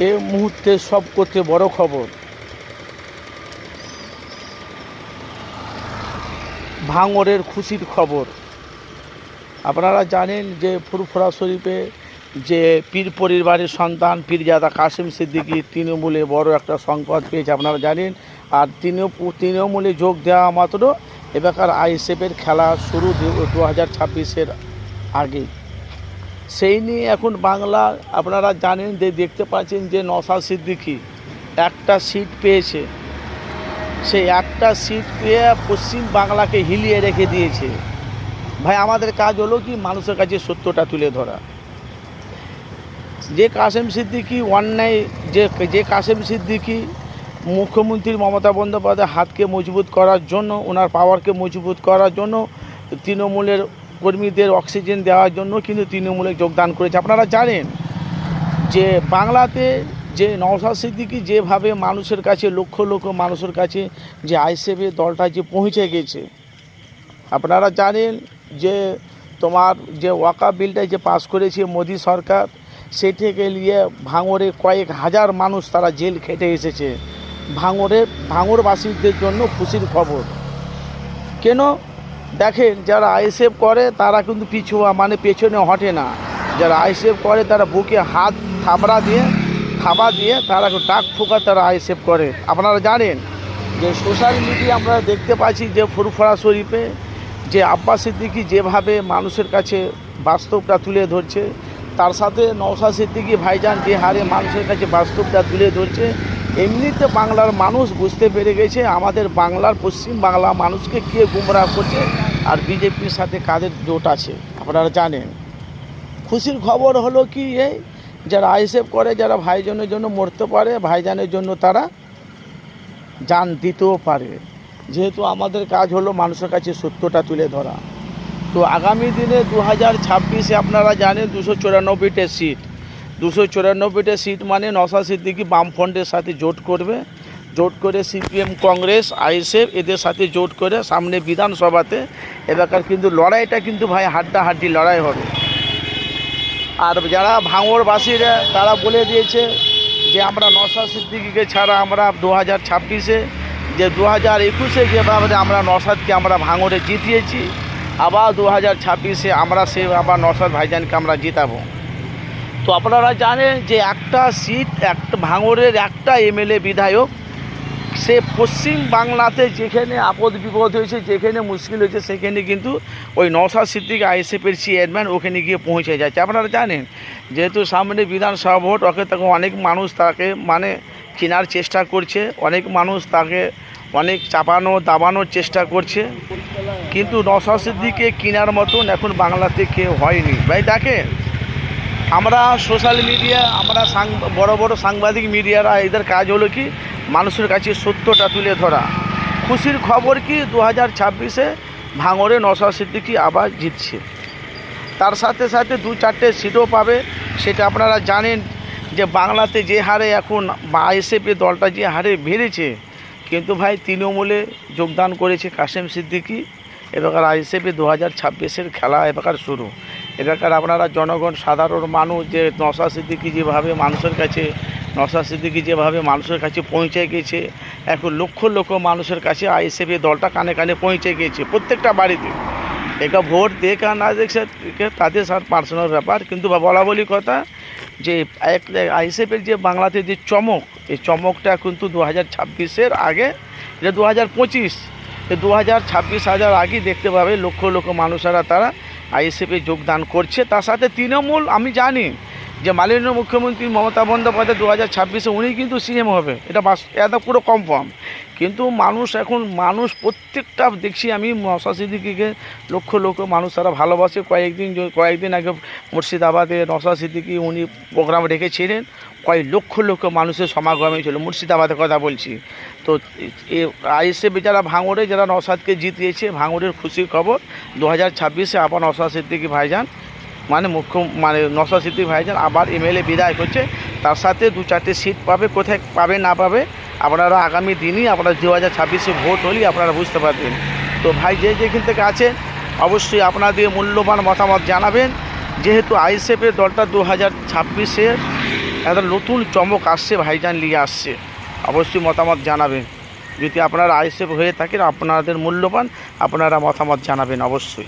এ মুহূর্তে সব করতে বড় খবর। ভাঙরের খুশির খবর। আপনারা জানেন যে ফুরফুরা শরীফে যে পীর পরিবারের সন্তান পীরজাদা কাসিম সিদ্দিকী তৃণমূলে বড় একটা সংকট পেয়েছে, আপনারা জানেন। আর তৃণ- তৃণমূলে যোগ দেওয়া মাত্র এবারকার আইএসএফের খেলা শুরু দু হাজার ছাব্বিশের আগেই। সেই নিয়ে এখন বাংলা আপনারা জানেন যে দেখতে পাচ্ছেন যে নসা সিদ্দিকী একটা সিট পেয়েছে। সেই একটা সিট পেয়ে পশ্চিম বাংলাকে হিলিয়ে রেখে দিয়েছে। ভাই, আমাদের কাজ হলো কি মানুষের কাছে সত্যটা তুলে ধরা। যে কাসেম সিদ্দিকি অন্যায়, যে যে কাসেম সিদ্দিকি মুখ্যমন্ত্রী মমতা বন্দ্যোপাধ্যায় হাতকে মজবুত করার জন্য, ওনার পাওয়ারকে মজবুত করার জন্য তৃণমূলের কর্মীদের অক্সিজেন দেওয়ার জন্য কিন্তু তৃণমূলে যোগদান করেছে। আপনারা জানেন যে বাংলাতে যে নওশাদ সিদ্দিকি যেভাবে মানুষের কাছে, লক্ষ লক্ষ মানুষের কাছে যে আইসেফে দলটা যে পৌঁছে গেছে, আপনারা জানেন যে তোমার যে ওয়াকা বিলটা যে পাস করেছে মোদী সরকার সেই থেকে নিয়ে ভাঙরে কয়েক হাজার মানুষ তারা জেল খেটে এসেছে। ভাঙরে ভাঙরবাসীদের জন্য খুশির খবর। কেন? দেখেন, যারা আইএসএফ করে, তারা কিন্তু পিছু মানে পেছনে হটে না। যারা আইএসএফ করে, তারা বুকে হাত থাবড়া দিয়ে, থাবা দিয়ে, তারা ডাক ফুকা তারা আইএসএফ করে। আপনারা জানেন যে সোশ্যাল মিডিয়া আমরা দেখতে পাচ্ছি যে ফুরফুরা শরীফে যে আব্বাস সিদ্দিকি যেভাবে মানুষের কাছে বাস্তবটা তুলে ধরছে, তার সাথে নওশা সিদ্দিকি ভাইজান যে হারে মানুষের কাছে বাস্তবটা তুলে ধরছে এমনিতে বাংলার মানুষ বুঝতে পেরে গেছে, আমাদের বাংলার পশ্চিম বাংলা মানুষকে কে গুমরাহ করছে আর বিজেপির সাথে কাদের জোট আছে, আপনারা জানেন। খুশির খবর হলো কি এই যারা আইসেফ করে, যারা ভাইজানের জন্য মরতে পারে, ভাইজানের জন্য তারা যান দিতেও পারে। যেহেতু আমাদের কাজ হলো মানুষের কাছে সত্যটা তুলে ধরা। তো আগামী দিনে দু হাজার ছাব্বিশে আপনারা জানেন দুশো চুরানব্বইটা সিট। দুশো চুরানব্বইটা সিট মানে নশা সিদ্দিকি বামফ্রন্টের সাথে জোট করবে। জোট করে সিপিএম, কংগ্রেস, আইএসএফ এদের সাথে জোট করে সামনে বিধানসভাতে। এলাকার কিন্তু লড়াইটা কিন্তু ভাই হাড্ডাহাড্ডি লড়াই হবে। আর যারা ভাঙড়বাসীরা, তারা বলে দিয়েছে যে আমরা নশা সিদ্দিকিকে ছাড়া আমরা দু হাজার ছাব্বিশে, যে দু হাজার একুশে যেভাবে আমরা নসাদকে আমরা ভাঙড়ে জিতিয়েছি, আবার দু হাজার ছাব্বিশে আমরা সে আবার নসাদ ভাইজানকে আমরা জিতাবো। তো আপনারা জানেন যে একটা সিট, একটা ভাঙরের একটা এমএলএ বিধায়ক, সে পশ্চিম বাংলাতে যেখানে আপদ বিপদ হয়েছে, যেখানে মুশকিল হয়েছে, সেখানে কিন্তু ওই নশা সিদ্দিক আইএসএফের চেয়ারম্যান ওখানে গিয়ে পৌঁছে যাচ্ছে। আপনারা জানেন, যেহেতু সামনে বিধানসভা ভোট, ওকে তখন অনেক মানুষ তাকে মানে চেনার চেষ্টা করছে, অনেক মানুষ তাকে অনেক চাপানো, দাবানোর চেষ্টা করছে। কিন্তু নশা সিদ্দিকে কেনার মতন এখন বাংলাতে কেউ হয়নি। ভাই, দেখেন আমরা সোশ্যাল মিডিয়া, আমরা বড় বড় সাংবাদিক মিডিয়ারা, এদের কাজ হলো কি? মানুষের কাছে সত্যটা তুলে ধরা। খুশির খবর কি? দু হাজার ছাব্বিশে ভাঙরে নশা সিদ্দিকি আবার জিতছে। তার সাথে সাথে দু চারটে সিটও পাবে। সেটা আপনারা জানেন যে বাংলাতে যে হারে এখন আইএসএফের দলটা যে হারে বেড়েছে, কিন্তু ভাই তৃণমূলে যোগদান করেছে কাশেম সিদ্দিকি। এবারকার আইএসএফে দু হাজার ছাব্বিশের খেলা এবার শুরু। এবারকার আপনারা জনগণ, সাধারণ মানুষ যে নশা সিদ্দিকি যেভাবে মানুষের কাছে, নশা সিদ্দিকি যেভাবে মানুষের কাছে পৌঁছে গেছে, এখন লক্ষ লক্ষ মানুষের কাছে আইএসএফের দলটা কানে কানে পৌঁছে গেছে প্রত্যেকটা বাড়িতে। এটা ভোট দেখ আর না দেখছে তাদের সার পার্সোনাল ব্যাপার। কিন্তু বলা বলি কথা যে আইএসএফের যে বাংলাতে যে চমক, এই চমকটা কিন্তু দু হাজার ছাব্বিশের আগে, এটা দু হাজার পঁচিশ। দু হাজার ছাব্বিশ হাজার আগে দেখতে পাবে লক্ষ লক্ষ মানুষেরা তারা আইএসএফে যোগদান করছে। তার সাথে তৃণমূল, আমি জানি যে মাননীয় মুখ্যমন্ত্রী মমতা বন্দ্যোপাধ্যায় দু হাজার ছাব্বিশে উনি কিন্তু সিএম হবে। এটা এটা পুরো কনফার্ম কিন্তু মানুষ এখন, মানুষ প্রত্যেকটা দেখছি আমি মশা সিদ্দিকিকে লক্ষ লক্ষ মানুষ তারা ভালোবাসে। কয়েকদিন কয়েকদিন আগে মুর্শিদাবাদে নশা সিদ্দিকি উনি প্রোগ্রাম রেখেছিলেন। কয়েক লক্ষ লক্ষ মানুষের সমাগমে ছিল মুর্শিদাবাদের কথা বলছি। তো আইএসএফ যারা ভাঙড়ে যারা নসাদকে জিতিয়েছে, ভাঙড়ের খুশির খবর দু হাজার ছাব্বিশে আবার নশা সিদ্দিকি ভাইজান মানে মুখ্য মানে নশা সিদ্দিক ভাইজান আবার এমএলএ বিধায়ক হচ্ছে তার সাথে দু চারটে সিট পাবে, কোথায় পাবে, না পাবে, আপনারা আগামী দিনই আপনারা দু হাজার ছাব্বিশে ভোট হলেই আপনারা বুঝতে পারবেন। তো ভাই যে যেখান থেকে আছেন অবশ্যই আপনাদের মূল্যবান মতামত জানাবেন। যেহেতু আইএসএফের দলটা দু হাজার ছাব্বিশের একটা নতুন চমক আসছে, ভাইজান নিয়ে আসছে। অবশ্যই মতামত জানাবেন। যদি আপনারা আইসেফ হয়ে থাকেন, আপনাদের মূল্যবান, আপনারা মতামত জানাবেন অবশ্যই।